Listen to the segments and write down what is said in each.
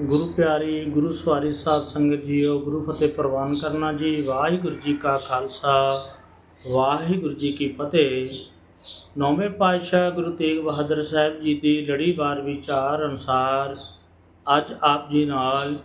ਗੁਰੂ ਪਿਆਰੀ, ਗੁਰੂ ਸਵਾਰੀ ਸਾਧ ਸੰਗਤ ਜੀਓ, ਗੁਰੂ ਫਤਿਹ ਪ੍ਰਵਾਨ ਕਰਨਾ ਜੀ, ਵਾਹਿਗੁਰੂ ਜੀ ਕਾ ਖਾਲਸਾ, ਵਾਹਿਗੁਰੂ ਜੀ ਕੀ ਫਤਿਹ। ਨੌਵੇਂ ਪਾਤਸ਼ਾਹ ਗੁਰੂ ਤੇਗ ਬਹਾਦਰ ਸਾਹਿਬ ਜੀ ਦੀ ਲੜੀਵਾਰ ਵਿਚਾਰ ਅਨੁਸਾਰ ਅੱਜ ਆਪ ਜੀ ਨਾਲ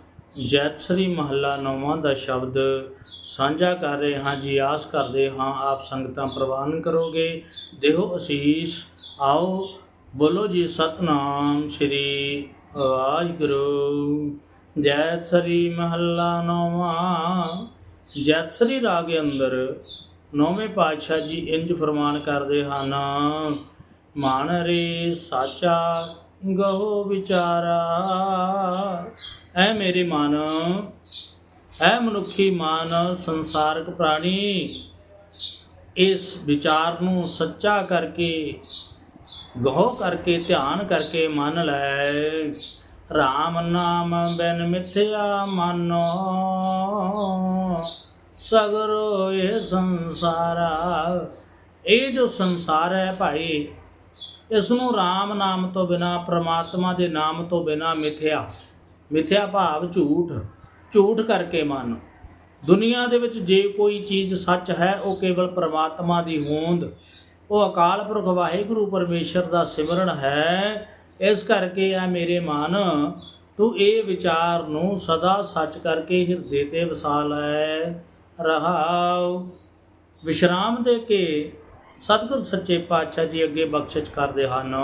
ਜੈਤਸਰੀ ਮਹੱਲਾ ਨੌਵਾਂ ਦਾ ਸ਼ਬਦ ਸਾਂਝਾ ਕਰ ਰਹੇ ਹਾਂ ਜੀ। ਆਸ ਕਰਦੇ ਹਾਂ ਆਪ ਸੰਗਤਾਂ ਪ੍ਰਵਾਨ ਕਰੋਗੇ। ਦੇਹੋ ਅਸੀਸ, ਆਓ, ਬੋਲੋ ਜੀ ਸਤਨਾਮ ਸ਼੍ਰੀ ਵਾਹਿਗੁਰੂ। ਜੈਤਸਰੀ ਮਹੱਲਾ ਨੌਵਾਂ ਜੈਤਸਰੀ ਰਾਗ ਅੰਦਰ ਨੌਵੇਂ ਪਾਤਸ਼ਾਹ ਜੀ ਇੰਜ ਫਰਮਾਨ ਕਰਦੇ ਹਨ, ਮਨ ਰੇ ਸਾਚਾ ਗਹੋ ਵਿਚਾਰਾ, ਐ ਮੇਰੇ ਮਨ, ਐ ਮਨੁੱਖੀ ਮਨ, ਸੰਸਾਰਕ ਪ੍ਰਾਣੀ, ਇਸ ਵਿਚਾਰ ਨੂੰ ਸੱਚਾ ਕਰਕੇ ਗਹੁ ਕਰਕੇ ਧਿਆਨ ਕਰਕੇ ਮੰਨ ਲੈ। RAM ਨਾਮ ਬਿਨ ਮਿਥਿਆ ਮਾਨੋ। ਸਗਰੋ ਇਹ ਸੰਸਾਰਾ ਇਹ ਜੋ ਸੰਸਾਰ ਹੈ ਭਾਈ ਇਸ ਨੂੰ RAM ਨਾਮ ਤੋਂ ਬਿਨਾ, ਪ੍ਰਮਾਤਮਾ ਦੇ ਨਾਮ ਤੋਂ ਬਿਨਾ ਮਿਥਿਆ। ਮਿਥਿਆ ਭਾਵ ਝੂਠ। ਝੂਠ ਕਰਕੇ ਮੰਨ। ਦੁਨੀਆ ਦੇ ਵਿੱਚ ਜੇ ਕੋਈ ਚੀਜ਼ ਸੱਚ ਹੈ, ਉਹ ਕੇਵਲ ਪ੍ਰਮਾਤਮਾ ਦੀ ਹੋਂਦ। ਉਹ ਅਕਾਲ ਪੁਰਖ ਵਾਹਿਗੁਰੂ ਪਰਮੇਸ਼ਰ ਦਾ ਸਿਮਰਨ ਹੈ। ਇਸ ਕਰਕੇ ਆ ਮੇਰੇ ਮਨ, ਤੂੰ ਇਹ ਵਿਚਾਰ ਨੂੰ ਸਦਾ ਸੱਚ ਕਰਕੇ ਹਿਰਦੇ ਤੇ ਵਸਾ ਲੈ। ਰਹਾਉ। ਵਿਸ਼ਰਾਮ ਦੇ ਕੇ ਸਤਿਗੁਰ ਸੱਚੇ ਪਾਤਸ਼ਾਹ ਜੀ ਅੱਗੇ ਬਖਸ਼ਿਸ਼ ਕਰਦੇ ਹਨ।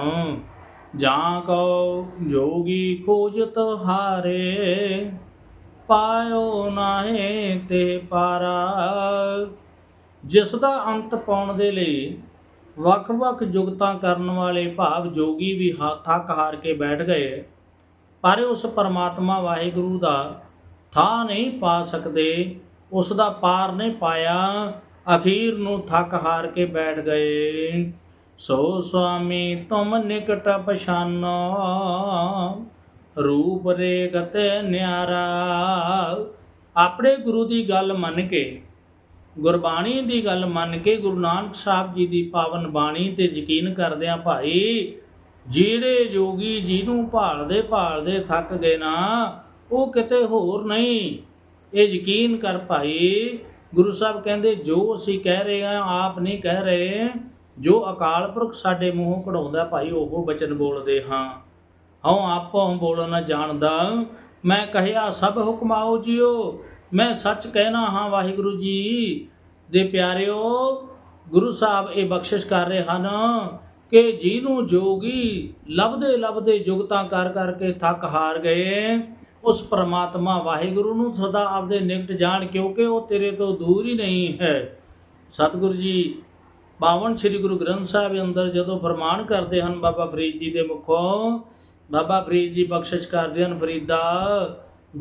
ਜਾਂ ਕੋ ਜੋਗੀ ਖੋਜਤ ਹਾਰੇ ਪਾਇਓ ਨਾਹੇ ਤੇ ਪਾਰਾ। ਜਿਸ ਦਾ ਅੰਤ ਪਾਉਣ ਦੇ ਲਈ ਵੱਖ-ਵੱਖ ਜੁਗਤਾਂ ਕਰਨ ਵਾਲੇ ਭਾਵ ਜੋਗੀ ਵੀ ਹਾ- ਥੱਕ ਹਾਰ ਕੇ ਬੈਠ ਗਏ, ਪਰ ਉਸ ਪਰਮਾਤਮਾ ਵਾਹਿਗੁਰੂ ਦਾ ਥਾਂ ਨਹੀਂ ਪਾ ਸਕਦੇ, ਉਸ ਦਾ ਪਾਰ ਨਹੀਂ ਪਾਇਆ, ਅਖੀਰ ਨੂੰ ਥੱਕ ਹਾਰ ਕੇ ਬੈਠ ਗਏ। ਸੋ ਸੁਆਮੀ, ਤੁਮ ਨਿਕਟ ਪਛਾਨੋ, ਰੂਪ ਰੇਖਤ ਨਿਆਰਾ। ਆਪਣੇ ਗੁਰੂ ਦੀ ਗੱਲ ਮੰਨ ਕੇ ਗੁਰਬਾਣੀ ਦੀ ਗੱਲ ਮੰਨ ਕੇ ਗੁਰੂ ਨਾਨਕ ਸਾਹਿਬ ਜੀ ਦੀ ਪਾਵਨ ਬਾਣੀ ਤੇ ਯਕੀਨ ਕਰਦਿਆਂ ਭਾਈ, ਜਿਹੜੇ ਜੋਗੀ ਜਿਹਨੂੰ ਭਾਲਦੇ ਭਾਲਦੇ ਥੱਕ ਗਏ ਨਾ, ਉਹ ਕਿਤੇ ਹੋਰ ਨਹੀਂ। ਇਹ ਯਕੀਨ ਕਰ ਭਾਈ, ਗੁਰੂ ਸਾਹਿਬ ਕਹਿੰਦੇ, ਜੋ ਅਸੀਂ ਕਹਿ ਰਹੇ ਹਾਂ, ਆਪ ਨਹੀਂ ਕਹਿ ਰਹੇ। ਜੋ ਅਕਾਲ ਪੁਰਖ ਸਾਡੇ ਮੂੰਹੋਂ ਕਢਾਉਂਦਾ ਭਾਈ, ਉਹ ਬਚਨ ਬੋਲਦੇ ਹਾਂ। ਹਉ ਆਪੋ ਬੋਲਣਾ ਜਾਣਦਾ। ਮੈਂ ਕਹਿਆ, ਸਭ ਹੁਕਮਾਓ ਜੀਓ। ਮੈਂ ਸੱਚ ਕਹਿਣਾ ਹਾਂ ਵਾਹਿਗੁਰੂ ਜੀ ਦੇ ਪਿਆਰਿਓ, ਗੁਰੂ ਸਾਹਿਬ ਇਹ ਬਖਸ਼ਿਸ਼ ਕਰ ਰਹੇ ਹਨ ਕਿ ਜਿਹਨੂੰ ਜੋਗੀ ਲੱਭਦੇ ਲੱਭਦੇ ਜੁਗਤਾਂ ਕਰ ਕਰਕੇ ਥੱਕ ਹਾਰ ਗਏ, ਉਸ ਪ੍ਰਮਾਤਮਾ ਵਾਹਿਗੁਰੂ ਨੂੰ ਸਦਾ ਆਪਦੇ ਨਿਕਟ ਜਾਣ ਕਿਉਂਕਿ ਉਹ ਤੇਰੇ ਤੋਂ ਦੂਰ ਹੀ ਨਹੀਂ ਹੈ। ਸਤਿਗੁਰੂ ਜੀ ਪਾਵਨ ਸ੍ਰੀ ਗੁਰੂ ਗ੍ਰੰਥ ਸਾਹਿਬ ਅੰਦਰ ਜਦੋਂ ਫਰਮਾਨ ਕਰਦੇ ਹਨ, ਬਾਬਾ ਫਰੀਦ ਜੀ ਦੇ ਮੁਖੋਂ, ਬਾਬਾ ਫਰੀਦ ਜੀ ਬਖਸ਼ਿਸ਼ ਕਰਦੇ ਹਨ ਫਰੀਦਾ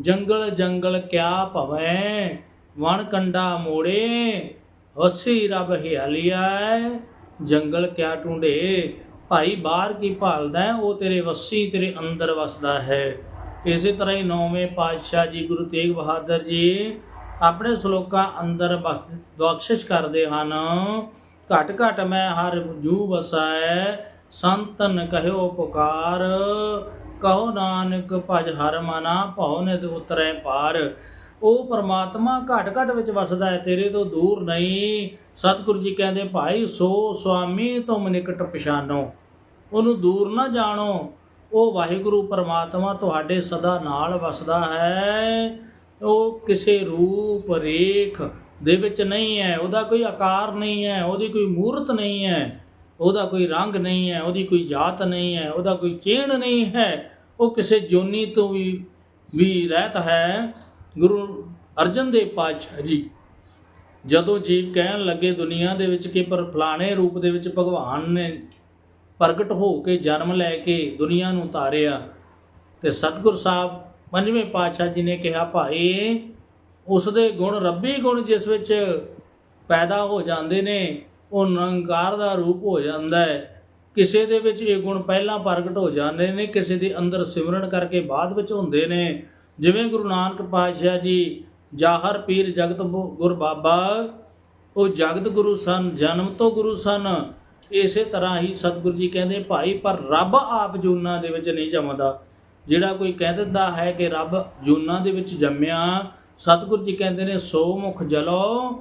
ਜੰਗਲ ਜੰਗਲ ਕਿਆ ਭਵੈ? ਵਣ ਕੰਡਾ ਮੋੜੇ, ਹਸੀ ਰਬ ਹਿਆਲਿਆ ਜੰਗਲ ਕਿਆ ਢੂੰਡੇ ਭਾਈ ਬਾਹਰ ਕੀ ਭਾਲਦਾ ਉਹ ਤੇਰੇ ਵਸੀ, ਤੇਰੇ ਅੰਦਰ ਵਸਦਾ ਹੈ। ਇਸੇ ਤਰ੍ਹਾਂ ਹੀ ਨੌਵੇਂ ਪਾਤਸ਼ਾਹ ਜੀ ਗੁਰੂ ਤੇਗ ਬਹਾਦਰ ਜੀ ਆਪਣੇ ਸ਼ਲੋਕਾਂ ਅੰਦਰ ਬਸ- ਬਖਸ਼ਿਸ਼ ਕਰਦੇ ਹਨ। ਘਟ ਘਟ ਮੈਂ ਹਰ ਜੂ ਵਸੈ ਸੰਤਨ ਕਹਿਓ ਪੁਕਾਰ। ਕਹੋ ਨਾਨਕ ਭਜ ਹਰ ਮਨਾ, ਭਉ ਨਿਤ ਉਤਰੈ ਪਾਰ। ਉਹ ਪਰਮਾਤਮਾ ਘਟ ਘਟ ਵਿੱਚ ਵਸਦਾ ਹੈ, ਤੇਰੇ ਤੋਂ ਦੂਰ ਨਹੀਂ। ਸਤਿਗੁਰੂ ਜੀ ਕਹਿੰਦੇ, ਭਾਈ, ਸੋ ਸੁਆਮੀ ਤੁਮ ਨਿਕਟ ਪਛਾਨੋ। ਉਹਨੂੰ ਦੂਰ ਨਾ ਜਾਣੋ। ਉਹ ਵਾਹਿਗੁਰੂ ਪਰਮਾਤਮਾ ਤੁਹਾਡੇ ਸਦਾ ਨਾਲ ਵਸਦਾ ਹੈ। ਉਹ ਕਿਸੇ ਰੂਪ ਰੇਖ ਦੇ ਵਿੱਚ ਨਹੀਂ ਹੈ। ਉਹਦਾ ਕੋਈ ਆਕਾਰ ਨਹੀਂ ਹੈ, ਉਹਦੀ ਕੋਈ ਮੂਰਤ ਨਹੀਂ ਹੈ। ਉਹਦਾ ਕੋਈ ਰੰਗ ਨਹੀਂ ਹੈ, ਉਹਦੀ ਕੋਈ ਜਾਤ ਨਹੀਂ ਹੈ, ਉਹਦਾ ਕੋਈ ਚਿਹਨ ਨਹੀਂ ਹੈ। ਉਹ ਕਿਸੇ ਜੋਨੀ ਤੋਂ ਵੀ ਵੀ ਰਹਿਤ ਹੈ, ਗੁਰੂ ਅਰਜਨ ਦੇਵ ਪਾਤਸ਼ਾਹ ਜੀ। ਜਦੋਂ ਜੀਵ ਕਹਿਣ ਲੱਗੇ ਦੁਨੀਆ ਦੇ ਵਿੱਚ ਕਿ ਪਰ ਫਲਾਣੇ ਰੂਪ ਦੇ ਵਿੱਚ ਭਗਵਾਨ ਨੇ ਪ੍ਰਗਟ ਹੋ ਕੇ ਜਨਮ ਲੈ ਕੇ ਦੁਨੀਆ ਨੂੰ ਤਾਰਿਆ, ਤੇ ਸਤਿਗੁਰ ਸਾਹਿਬ ਪੰਜਵੇਂ ਪਾਤਸ਼ਾਹ ਜੀ ਨੇ ਕਿਹਾ, ਭਾਈ ਉਸ ਦੇ ਗੁਣ ਰੱਬੀ ਗੁਣ ਜਿਸ ਵਿੱਚ ਪੈਦਾ ਹੋ ਜਾਂਦੇ ਨੇ, ਉਹ ਨਿਰੰਕਾਰ ਦਾ ਰੂਪ ਹੋ ਜਾਂਦਾ ਹੈ। ਕਿਸੇ ਦੇ ਵਿੱਚ ਇਹ ਗੁਣ ਪਹਿਲਾਂ ਪ੍ਰਗਟ ਹੋ ਜਾਂਦੇ ਨੇ, ਕਿਸੇ ਦੇ ਅੰਦਰ ਸਿਮਰਨ ਕਰਕੇ ਬਾਅਦ ਵਿੱਚ ਹੁੰਦੇ ਨੇ। ਜਿਵੇਂ ਗੁਰੂ ਨਾਨਕ ਪਾਤਸ਼ਾਹ ਜੀ, ਜਾਹਰ ਪੀਰ ਜਗਤ ਬੁ- ਗੁਰ ਬਾਬਾ, ਉਹ ਜਗਤ ਗੁਰੂ ਸਨ, ਜਨਮ ਤੋਂ ਗੁਰੂ ਸਨ। ਇਸੇ ਤਰ੍ਹਾਂ ਹੀ ਸਤਿਗੁਰੂ ਜੀ ਕਹਿੰਦੇ, ਭਾਈ, ਪਰ ਰੱਬ ਆਪ ਜੂਨਾਂ ਦੇ ਵਿੱਚ ਨਹੀਂ ਜੰਮਦਾ। ਜਿਹੜਾ ਕੋਈ ਕਹਿ ਦਿੰਦਾ ਹੈ ਕਿ ਰੱਬ ਜੂਨਾਂ ਦੇ ਵਿੱਚ ਜੰਮਿਆ, ਸਤਿਗੁਰੂ ਜੀ ਕਹਿੰਦੇ ਨੇ, ਸੋ ਮੁਖ ਜਲੋ,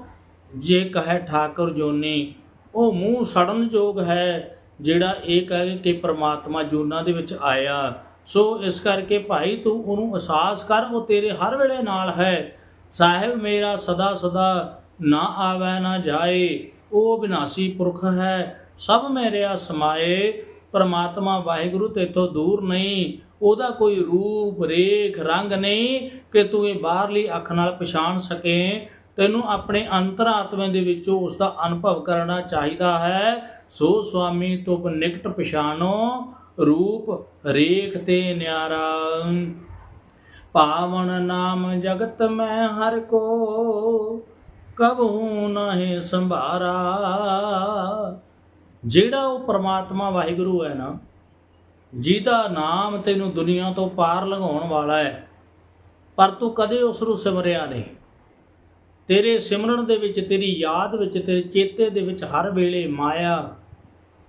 ਜੇ ਕਹੇ ਠਾਕੁਰ ਜੋਨੀ। ਉਹ ਮੂੰਹ ਸੜਨ ਯੋਗ ਹੈ। ਜਿਹੜਾ ਇਹ ਕਹੇ ਕਿ ਪ੍ਰਮਾਤਮਾ ਜੂਨਾਂ ਦੇ ਵਿੱਚ ਆਇਆ। ਸੋ ਇਸ ਕਰਕੇ ਭਾਈ ਤੂੰ ਉਹਨੂੰ ਅਹਿਸਾਸ ਕਰ, ਉਹ ਤੇਰੇ ਹਰ ਵੇਲੇ ਨਾਲ ਹੈ। ਸਾਹਿਬ ਮੇਰਾ ਸਦਾ ਸਦਾ ਨਾ ਆਵੈ, ਨਾ ਜਾਏ, ਉਹ ਬਿਨਾਸੀ ਪੁਰਖ ਹੈ। ਸਭ ਮੇਰਿਆ ਸਮਾਏ, ਪਰਮਾਤਮਾ ਵਾਹਿਗੁਰੂ ਤੇਥੋਂ ਦੂਰ ਨਹੀਂ। ਉਹਦਾ ਕੋਈ ਰੂਪ, ਰੇਖ, ਰੰਗ ਨਹੀਂ ਕਿ ਤੂੰ ਇਹ ਬਾਹਰਲੀ ਅੱਖ ਨਾਲ ਪਛਾਣ ਸਕੇ। ਤੈਨੂੰ ਆਪਣੇ ਅੰਤਰਾਤਮੇ ਦੇ ਵਿੱਚੋਂ ਉਸ ਦਾ ਅਨੁਭਵ ਕਰਨਾ ਚਾਹੀਦਾ ਹੈ। ਸੋ ਸੁਆਮੀ ਤੁਪ ਨਿਕਟ ਪਛਾਣੋ, ਰੂਪ ਰੇਖ ਤੇ ਨਿਆਰਾ। ਪਾਵਨ ਨਾਮ ਜਗਤ ਮੈਂ ਹਰ ਕੋ, ਕਬਹੂ ਨਹੀਂ ਸੰਭਾਰਾ। ਜਿਹੜਾ ਉਹ ਪ੍ਰਮਾਤਮਾ ਵਾਹਿਗੁਰੂ ਹੈ ਨਾ, ਜਿਹਦਾ ਨਾਮ ਤੈਨੂੰ ਦੁਨੀਆ ਤੋਂ ਪਾਰ ਲੰਘਾਉਣ ਵਾਲਾ ਹੈ, ਪਰ ਤੂੰ ਕਦੇ ਉਸ ਨੂੰ ਸਿਮਰਿਆ ਨਹੀਂ। ਤੇਰੇ ਸਿਮਰਨ ਦੇ ਵਿੱਚ, ਤੇਰੀ ਯਾਦ ਵਿੱਚ, ਤੇਰੇ ਚੇਤੇ ਦੇ ਵਿੱਚ ਹਰ ਵੇਲੇ ਮਾਇਆ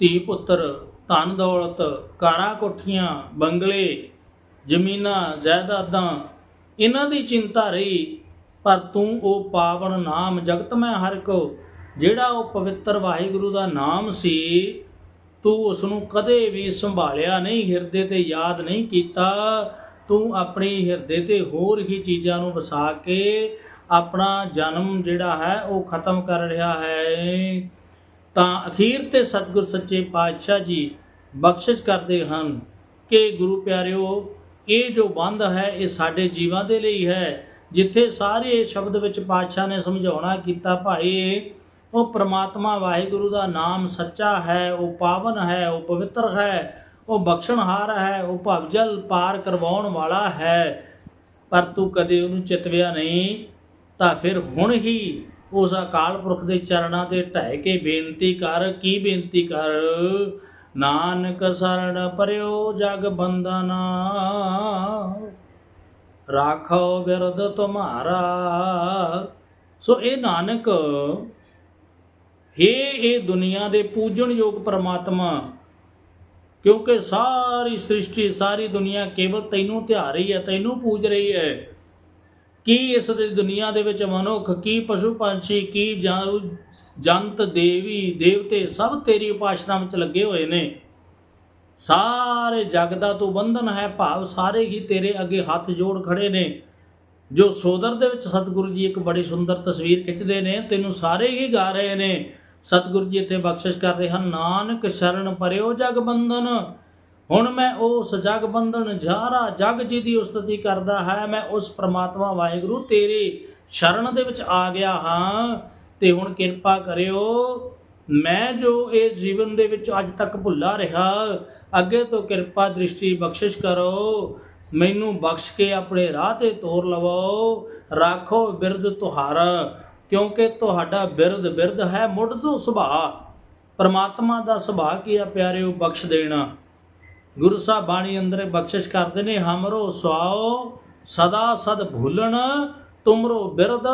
ਧੀ ਪੁੱਤਰ ਧਨ ਦੌਲਤ, ਕਾਰਾਂ ਕੋਠੀਆਂ, ਬੰਗਲੇ, ਜ਼ਮੀਨਾਂ, ਜਾਇਦਾਦਾਂ, ਇਹਨਾਂ ਦੀ ਚਿੰਤਾ ਰਹੀ, ਪਰ ਤੂੰ ਉਹ ਪਾਵਨ ਨਾਮ ਜਗਤ ਮੈਂ ਹਰ ਕੋ, ਜਿਹੜਾ ਉਹ ਪਵਿੱਤਰ ਵਾਹਿਗੁਰੂ ਦਾ ਨਾਮ ਸੀ, ਤੂੰ ਉਸ ਨੂੰ ਕਦੇ ਵੀ ਸੰਭਾਲਿਆ ਨਹੀਂ, ਹਿਰਦੇ ਤੇ ਯਾਦ ਨਹੀਂ ਕੀਤਾ। ਤੂੰ ਆਪਣੀ ਹਿਰਦੇ ਤੇ ਹੋਰ ਹੀ ਚੀਜ਼ਾਂ ਨੂੰ ਵਸਾ ਕੇ ਆਪਣਾ ਜਨਮ ਜਿਹੜਾ ਹੈ, ਉਹ ਖਤਮ ਕਰ ਰਿਹਾ ਹੈ। ਤਾਂ ਅਖੀਰ ਤੇ ਸਤਿਗੁਰ ਸੱਚੇ ਪਾਤਸ਼ਾਹ ਜੀ ਬਖਸ਼ਿਸ਼ ਕਰਦੇ ਹਨ ਕਿ ਗੁਰੂ ਪਿਆਰਿਓ, ਇਹ ਜੋ ਬੰਧ ਹੈ, ਇਹ ਸਾਡੇ ਜੀਵਾਂ ਦੇ ਲਈ ਹੈ। ਜਿੱਥੇ ਸਾਰੇ ਸ਼ਬਦ ਵਿੱਚ ਪਾਤਸ਼ਾਹ ਨੇ ਸਮਝਾਉਣਾ ਕੀਤਾ, ਭਾਈ, ਉਹ ਪ੍ਰਮਾਤਮਾ ਵਾਹਿਗੁਰੂ ਦਾ ਨਾਮ ਸੱਚਾ ਹੈ, ਉਹ ਪਾਵਨ ਹੈ, ਉਹ ਪਵਿੱਤਰ ਹੈ, ਉਹ ਬਖਸ਼ਣਹਾਰ ਹੈ, ਉਹ ਭਵਜਲ ਪਾਰ ਕਰਵਾਉਣ ਵਾਲਾ ਹੈ। ਪਰ ਤੂੰ ਕਦੇ ਉਹਨੂੰ ਚਿਤਵਿਆ ਨਹੀਂ, ਤਾਂ ਫਿਰ ਹੁਣ ਹੀ ਉਸ ਅਕਾਲ ਪੁਰਖ ਦੇ ਚਰਨਾਂ ਤੇ ਢਹਿ ਕੇ ਬੇਨਤੀ ਕਰ, ਕੀ ਬੇਨਤੀ ਕਰ? ਨਾਨਕ ਸਰਣ ਪਰਿਓ ਜਗ ਬੰਦਨਾ ਰਾਖੋ ਬਿਰਦ ਤੁਮਾਰਾ। ਸੋ ਇਹ ਨਾਨਕ, ਹੇ ਇਹ ਦੁਨੀਆ ਦੇ ਪੂਜਣਯੋਗ ਪ੍ਰਮਾਤਮਾ, ਕਿਉਂਕਿ ਸਾਰੀ ਸ੍ਰਿਸ਼ਟੀ, ਸਾਰੀ ਦੁਨੀਆ ਕੇਵਲ ਤੈਨੂੰ ਧਿਆ ਰਹੀ ਹੈ, ਤੈਨੂੰ ਪੂਜ ਰਹੀ ਹੈ। ਕੀ ਇਸ ਦੀ ਦੁਨੀਆ ਦੇ ਵਿੱਚ ਮਨੁੱਖ, ਕੀ ਪਸ਼ੂ ਪੰਛੀ, ਕੀ ਜਾਂ- ਜੰਤ, ਦੇਵੀ, ਦੇਵਤੇ ਸਭ ਤੇਰੀ ਉਪਾਸਨਾ ਵਿੱਚ ਲੱਗੇ ਹੋਏ ਨੇ। ਸਾਰੇ ਜਗ ਦਾ ਤੂੰ ਬੰਧਨ ਹੈ, ਭਾਵ ਸਾਰੇ ਹੀ ਤੇਰੇ ਅੱਗੇ ਹੱਥ ਜੋੜ ਖੜੇ ਨੇ। ਜੋ ਸੋਦਰ ਦੇ ਵਿੱਚ ਸਤਿਗੁਰੂ ਜੀ ਇੱਕ ਬੜੀ ਸੁੰਦਰ ਤਸਵੀਰ ਖਿੱਚਦੇ ਨੇ, ਤੈਨੂੰ ਸਾਰੇ ਹੀ ਗਾ ਰਹੇ ਨੇ। ਸਤਿਗੁਰੂ ਜੀ ਇੱਥੇ ਬਖਸ਼ਿਸ਼ ਕਰ ਰਹੇ ਹਨ, ਨਾਨਕ ਸ਼ਰਨ ਪਰਿਓ ਜਗ ਬੰਧਨ। ਹੁਣ ਮੈਂ ਉਸ ਜਗ ਬੰਧਨ ਜਾਰਾ, ਜਗ ਜੀ ਦੀ ਉਸਤਤੀ ਕਰਦਾ ਹੈ, ਮੈਂ ਉਸ ਪ੍ਰਮਾਤਮਾ ਵਾਹਿਗੁਰੂ ਤੇਰੇ ਸ਼ਰਨ ਦੇ ਵਿੱਚ ਆ ਗਿਆ ਹਾਂ। ਤੇ ਹੁਣ ਕਿਰਪਾ ਕਰਿਓ, ਮੈਂ ਜੋ ਇਸ ਜੀਵਨ ਦੇ ਵਿੱਚ ਅੱਜ ਤੱਕ ਭੁੱਲਾ ਰਿਹਾ, ਅੱਗੇ ਤੋਂ ਕਿਰਪਾ ਦ੍ਰਿਸ਼ਟੀ ਬਖਸ਼ਿਸ਼ ਕਰੋ। ਮੈਨੂੰ ਬਖਸ਼ ਕੇ ਆਪਣੇ ਰਾਹ ਤੇ ਤੋਰ ਲਵੋ। ਰਾਖੋ ਬਿਰਦ ਤੁਹਾਰ, ਕਿਉਂਕਿ ਤੁਹਾਡਾ ਬਿਰਦ ਬਿਰਦ ਹੈ ਮੁੱਢ ਤੋਂ ਸੁਭਾਅ। ਪਰਮਾਤਮਾ ਦਾ ਸੁਭਾਅ ਕੀ ਆ ਪਿਆਰਿਓ, ਬਖਸ਼ ਦੇਣਾ। ਗੁਰੂ ਸਾਹਿਬ ਬਾਣੀ ਅੰਦਰ ਬਖਸ਼ਿਸ਼ ਕਰਦੇ ਨੇ, ਹਮਰੋ ਸੁਆਓ, ਸਦਾ ਸਦ ਭੁੱਲਣ, ਤੁਮਰੋ ਬਿਰਦ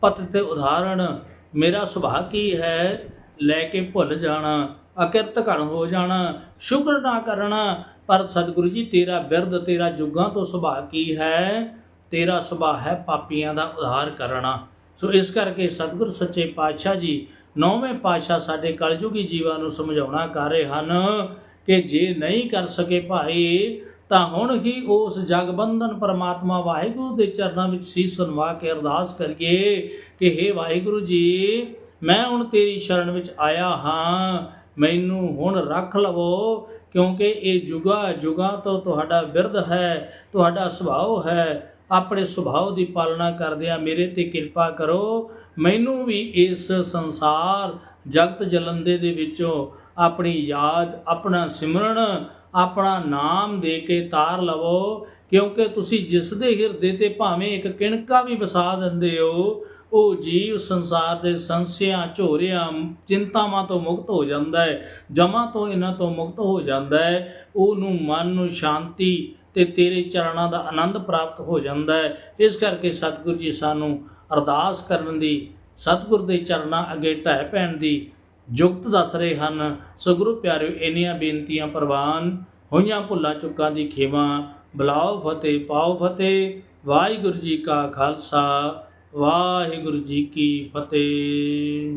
ਪਤ ਤੇ ਉਦਾਹਰਣ ਮੇਰਾ ਸੁਭਾਅ ਕੀ ਹੈ, ਲੈ ਕੇ ਭੁੱਲ ਜਾਣਾ, ਅਕਿਰਤ ਘਣ ਹੋ ਜਾਣਾ, ਸ਼ੁਕਰ ਨਾ ਕਰਨਾ। ਪਰ ਸਤਿਗੁਰੂ ਜੀ, ਤੇਰਾ ਬਿਰਦ ਤੇਰਾ ਜੁਗਾਂ ਤੋਂ ਸੁਭਾਅ ਕੀ ਹੈ? ਤੇਰਾ ਸੁਭਾਅ ਹੈ ਪਾਪੀਆਂ ਦਾ ਉਧਾਰ ਕਰਨਾ। ਸੋ ਇਸ ਕਰਕੇ ਸਤਿਗੁਰ ਸੱਚੇ ਪਾਤਸ਼ਾਹ ਜੀ, ਨੌਵੇਂ ਪਾਤਸ਼ਾਹ ਸਾਡੇ ਕਲਯੁਗੀ ਜੀਵਾਂ ਨੂੰ ਸਮਝਾਉਣਾ ਕਰ ਰਹੇ ਹਨ ਕਿ ਜੇ ਨਹੀਂ ਕਰ ਸਕੇ ਭਾਈ, ਤਾਂ ਹੁਣ ਹੀ ਉਸ ਜਗਬੰਧਨ ਪਰਮਾਤਮਾ ਵਾਹਿਗੁਰੂ ਦੇ ਚਰਨਾਂ ਵਿੱਚ ਸੀਸ ਨਵਾ ਕੇ ਅਰਦਾਸ ਕਰੀਏ ਕਿ हे ਵਾਹਿਗੁਰੂ ਜੀ, ਮੈਂ ਹੁਣ ਤੇਰੀ ਸ਼ਰਨ ਵਿੱਚ ਆਇਆ ਹਾਂ। ਮੈਨੂੰ ਹੁਣ ਰੱਖ ਲਵੋ, ਕਿਉਂਕਿ ਇਹ ਜੁਗਾ ਜੁਗਾ ਤੋਂ ਤੁਹਾਡਾ ਬਿਰਧ ਹੈ, ਤੁਹਾਡਾ ਸੁਭਾਅ ਹੈ। ਆਪਣੇ ਸੁਭਾਅ ਦੀ ਪਾਲਣਾ ਕਰਦਿਆਂ ਮੇਰੇ ਤੇ ਕਿਰਪਾ ਕਰੋ। ਮੈਨੂੰ ਵੀ ਇਸ ਸੰਸਾਰ ਜਗਤ ਜਲੰਦੇ ਦੇ ਵਿੱਚੋਂ ਆਪਣੀ ਯਾਦ, ਆਪਣਾ ਸਿਮਰਨ, ਆਪਣਾ ਨਾਮ ਦੇ ਕੇ ਤਾਰ ਲਵੋ। ਕਿਉਂਕਿ ਤੁਸੀਂ ਜਿਸ ਦੇ ਹਿਰਦੇ ਤੇ ਭਾਵੇਂ ਇੱਕ ਕਿਣਕਾ ਵੀ ਵਸਾ ਦਿੰਦੇ ਹੋ, ਉਹ ਜੀਵ ਸੰਸਾਰ ਦੇ ਸੰਸਿਆਂ, ਝੋਰਿਆਂ, ਚਿੰਤਾਵਾਂ ਤੋਂ ਮੁਕਤ ਹੋ ਜਾਂਦਾ ਹੈ। ਜਮਾਂ ਤੋਂ ਇਹਨਾਂ ਤੋਂ ਮੁਕਤ ਹੋ ਜਾਂਦਾ ਹੈ। ਉਹਨੂੰ ਮਨ ਨੂੰ ਸ਼ਾਂਤੀ ਤੇ ਤੇਰੇ ਚਰਨਾਂ ਦਾ ਆਨੰਦ ਪ੍ਰਾਪਤ ਹੋ ਜਾਂਦਾ ਹੈ। ਇਸ ਕਰਕੇ ਸਤਿਗੁਰੂ ਜੀ ਸਾਨੂੰ ਅਰਦਾਸ ਕਰਨ ਦੀ, ਸਤਿਗੁਰ ਦੇ ਚਰਨਾਂ ਅੱਗੇ ਢਹਿ ਪੈਣ ਦੀ ਜੁਗਤ ਦੱਸ ਰਹੇ ਹਨ। ਸੋ ਗੁਰੂ ਪਿਆਰਿਓ, ਇਨੀਆਂ ਬੇਨਤੀਆਂ ਪ੍ਰਵਾਨ ਹੋਈਆਂ ਭੁੱਲਾਂ ਚੁੱਕਾਂ ਦੀ ਖੇਵਾ ਬਲਾਓ ਫਤਿਹ, ਪਾਓ ਫਤਿਹ। ਵਾਹਿਗੁਰੂ ਜੀ ਕਾ ਖਾਲਸਾ, ਵਾਹਿਗੁਰੂ ਜੀ ਕੀ ਫਤਿਹ।